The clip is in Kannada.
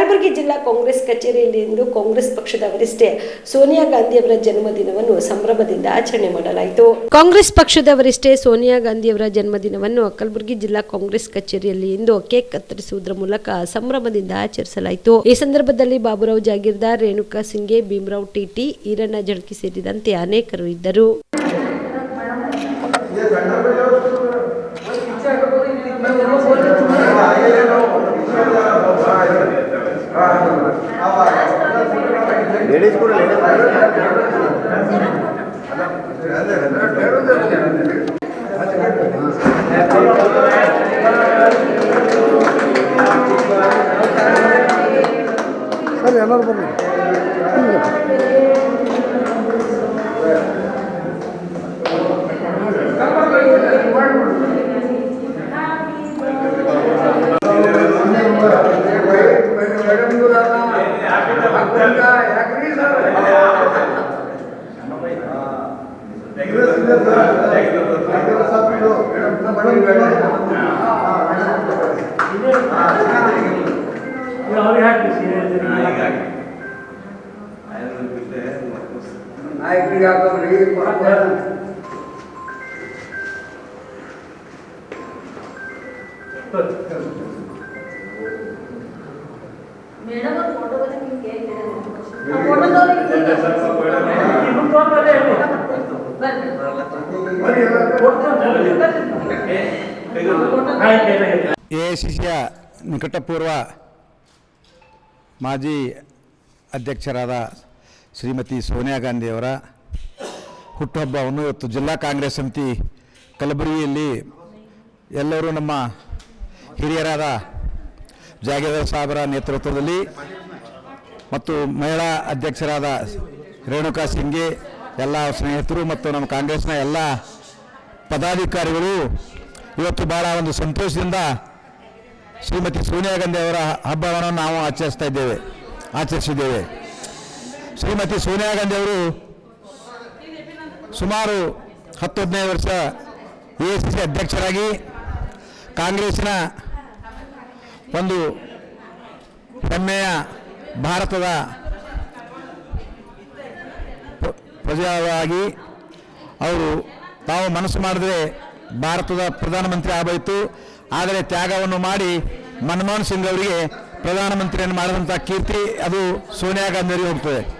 ಕಲಬುರಗಿ ಜಿಲ್ಲಾ ಕಾಂಗ್ರೆಸ್ ಕಚೇರಿಯಲ್ಲಿ ಇಂದು ಕಾಂಗ್ರೆಸ್ ಪಕ್ಷದ ವರಿಷ್ಠೆ ಸೋನಿಯಾ ಗಾಂಧಿಯವರ ಜನ್ಮದಿನವನ್ನು ಸಂಭ್ರಮದಿಂದ ಆಚರಣೆ ಮಾಡಲಾಯಿತು. ಕಾಂಗ್ರೆಸ್ ಪಕ್ಷದ ವರಿಷ್ಠೆ ಸೋನಿಯಾ ಗಾಂಧಿಯವರ ಜನ್ಮದಿನವನ್ನು ಕಲಬುರಗಿ ಜಿಲ್ಲಾ ಕಾಂಗ್ರೆಸ್ ಕಚೇರಿಯಲ್ಲಿ ಇಂದು ಕೇಕ್ ಕತ್ತರಿಸುವುದರ ಮೂಲಕ ಸಂಭ್ರಮದಿಂದ ಆಚರಿಸಲಾಯಿತು. ಈ ಸಂದರ್ಭದಲ್ಲಿ ಬಾಬುರಾವ್ ಜಾಗೀರ್ದಾರ್, ರೇಣುಕಾ ಸಿಂಗೆ ಭೀಮರಾವ್ ಟಿಟಿ, ಈರಣ್ಣ ಜಳಕಿ ಸೇರಿದಂತೆ ಅನೇಕರು ಇದ್ದರು. ಸರಿ ಎಲ್ಲರೂ ಬರ್ರಿ ನಾಯಕರಿಗೆ ಹಾಕೋರಿ ಮೇಡಮ್ ಫೋಟೋ ನಿಮ್ಗೆ ಎ ಐ ಸಿ ಸಿಯ ನಿಕಟಪೂರ್ವ ಮಾಜಿ ಅಧ್ಯಕ್ಷರಾದ ಶ್ರೀಮತಿ ಸೋನಿಯಾ ಗಾಂಧಿಯವರ ಹುಟ್ಟುಹಬ್ಬವನ್ನು ಇವತ್ತು ಜಿಲ್ಲಾ ಕಾಂಗ್ರೆಸ್ ಸಮಿತಿ ಕಲಬುರಗಿಯಲ್ಲಿ ಎಲ್ಲರೂ ನಮ್ಮ ಹಿರಿಯರಾದ ಜಾಗೇದಾರ್ ಸಾಹೇಬರ ನೇತೃತ್ವದಲ್ಲಿ ಮತ್ತು ಮಹಿಳಾ ಅಧ್ಯಕ್ಷರಾದ ರೇಣುಕಾ ಸಿಂಗೆ ಎಲ್ಲ ಸ್ನೇಹಿತರು ಮತ್ತು ನಮ್ಮ ಕಾಂಗ್ರೆಸ್ನ ಎಲ್ಲ ಪದಾಧಿಕಾರಿಗಳು ಇವತ್ತು ಭಾಳ ಒಂದು ಸಂತೋಷದಿಂದ ಶ್ರೀಮತಿ ಸೋನಿಯಾ ಗಾಂಧಿ ಅವರ ಹಬ್ಬವನ್ನು ನಾವು ಆಚರಿಸ್ತಾ ಇದ್ದೇವೆ, ಆಚರಿಸಿದ್ದೇವೆ. ಶ್ರೀಮತಿ ಸೋನಿಯಾ ಗಾಂಧಿ ಅವರು ಸುಮಾರು ಹತ್ತು ಹದಿನೈದು ವರ್ಷ ಎ ಸಿ ಸಿ ಅಧ್ಯಕ್ಷರಾಗಿ ಕಾಂಗ್ರೆಸ್ನ ಒಂದು ಹೆಮ್ಮೆಯ ಭಾರತದ ಪ್ರ- ಪ್ರಜೆಯಾಗಿ ಅವರು ತಾವು ಮನಸ್ಸು ಮಾಡಿದ್ರೆ ಭಾರತದ ಪ್ರಧಾನಮಂತ್ರಿ ಆಗಬೇಕು. ಆದರೆ ತ್ಯಾಗವನ್ನು ಮಾಡಿ ಮನಮೋಹನ್ ಸಿಂಗ್ ಅವರಿಗೆ ಪ್ರಧಾನಮಂತ್ರಿಯನ್ನು ಮಾಡಿದಂಥ ಕೀರ್ತಿ ಅದು ಸೋನಿಯಾ ಗಾಂಧಿಯವರಿಗೆ ಹೋಗ್ತದೆ.